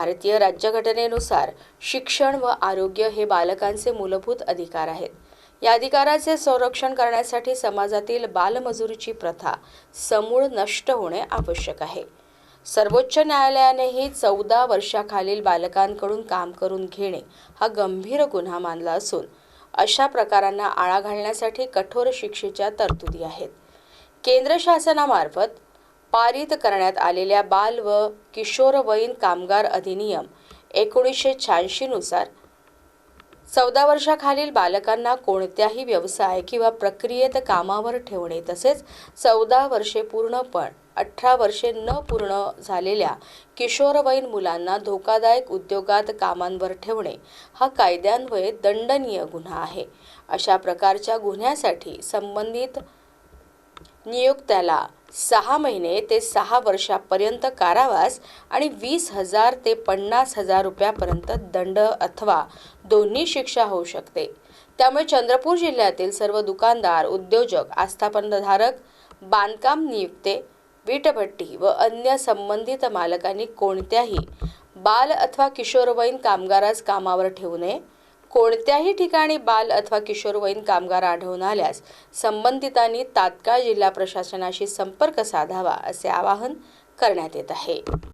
भारतीय राज्यघटनेनुसार शिक्षण व आरोग्य हे बालकांचे मूलभूत अधिकार आहेत. या अधिकाराचे संरक्षण करण्यासाठी समाजातील बालमजुरीची प्रथा समूळ नष्ट होणे आवश्यक आहे. सर्वोच्च न्यायालयानेही चौदा वर्षाखालील बालकांकडून काम करून घेणे हा गंभीर गुन्हा मानला असून अशा प्रकारांना आळा घालण्यासाठी कठोर शिक्षेच्या तरतुदी आहेत. केंद्र शासनामार्फत पारित करण्यात आलेल्या बाल व किशोरवयीन कामगार अधिनियम एकोणीसशे शहाऐंशीनुसार चौदा वर्षाखालील बालकांना कोणत्याही व्यवसाय किंवा प्रक्रियेत कामावर ठेवणे तसेच चौदा वर्षे पूर्ण पण अठरा वर्षे न पूर्ण झालेल्या किशोरवयीन मुलांना धोकादायक उद्योगात कामांवर ठेवणे हा कायद्यान्वये दंडनीय गुन्हा आहे. अशा प्रकारच्या गुन्ह्यासाठी संबंधित नियुक्त्याला सहा महिने ते सहा वर्षापर्यंत कारावास आणि वीस हजार ते पन्नास हजार रुपयापर्यंत दंड अथवा दोन्ही शिक्षा होऊ शकते. त्यामुळे चंद्रपूर जिल्ह्यातील सर्व दुकानदार उद्योजक आस्थापनधारक बांधकाम नियुक्ते वीटभट्टी व अन्य संबंधित मालकांनी कोणत्याही बाल अथवा किशोरवयीन कामगारास कामावर ठेवू नये. कोणत्याही ठिकाणी बाल अथवा किशोरवयीन कामगार आढळून आल्यास संबंधितांनी तात्काळ जिल्हा प्रशासनाशी संपर्क साधावा असे आवाहन करण्यात येत आहे.